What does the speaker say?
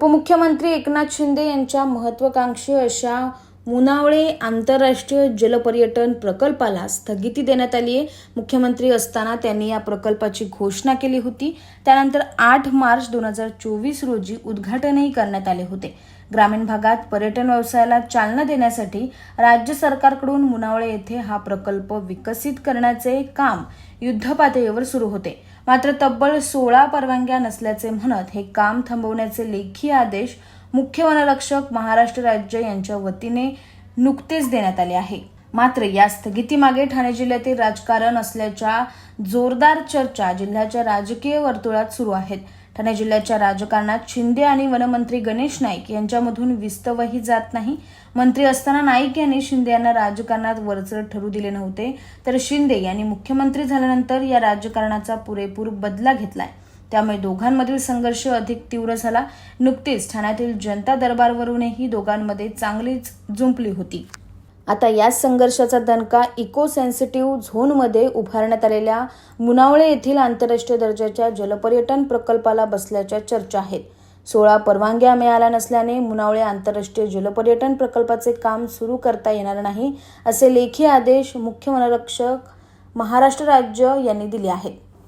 उपमुख्यमंत्री एकनाथ शिंदे यांच्या महत्वाकांक्षी अशा मुनावळे आंतरराष्ट्रीय जलपर्यटन प्रकल्पाला स्थगिती देण्यात आली आहे. मुख्यमंत्री असताना त्यांनी या प्रकल्पाची घोषणा केली होती. त्यानंतर आठ मार्च दोन हजार चोवीस रोजी उद्घाटनही करण्यात आले होते. ग्रामीण भागात पर्यटन व्यवसायाला चालना देण्यासाठी राज्य सरकारकडून मुनावळे येथे हा प्रकल्प विकसित करण्याचे काम युद्धपातळीवर सुरू होते. मात्र तब्बल सोळा परवानग्या नसल्याचे म्हणत हे काम थांबवण्याचे लेखी आदेश मुख्य वनरक्षक महाराष्ट्र राज्य यांच्या वतीने नुकतेच देण्यात आले आहे. मात्र या स्थगितीमागे ठाणे जिल्ह्यातील राजकारण असल्याच्या जोरदार चर्चा जिल्ह्याच्या राजकीय वर्तुळात सुरू आहेत. ठाणे जिल्ह्याच्या राजकारणात शिंदे आणि वनमंत्री गणेश नाईक यांच्यामधून विस्तवही जात नाही. मंत्री असताना नाईक यांनी शिंदे यांना राजकारणात वरचढ ठरू दिले नव्हते. तर शिंदे यांनी मुख्यमंत्री झाल्यानंतर या राजकारणाचा पुरेपूर बदला घेतलाय. त्यामुळे दोघांमधील संघर्ष अधिक तीव्र झाला. नुकतीच ठाण्यातील जनता दरबारवरूनही दोघांमध्ये चांगलीच जुंपली होती. आता याच संघर्षाचा दणका इको सेन्सिटिव्ह झोनमध्ये उभारण्यात आलेल्या मुनावळे येथील आंतरराष्ट्रीय दर्जाच्या जलपर्यटन प्रकल्पाला बसल्याच्या चर्चा आहेत. सोळा परवानग्या मिळाल्या नसल्याने मुनावळे आंतरराष्ट्रीय जलपर्यटन प्रकल्पाचे काम सुरू करता येणार नाही असे लेखी आदेश मुख्य वनरक्षक महाराष्ट्र राज्य यांनी दिले आहेत.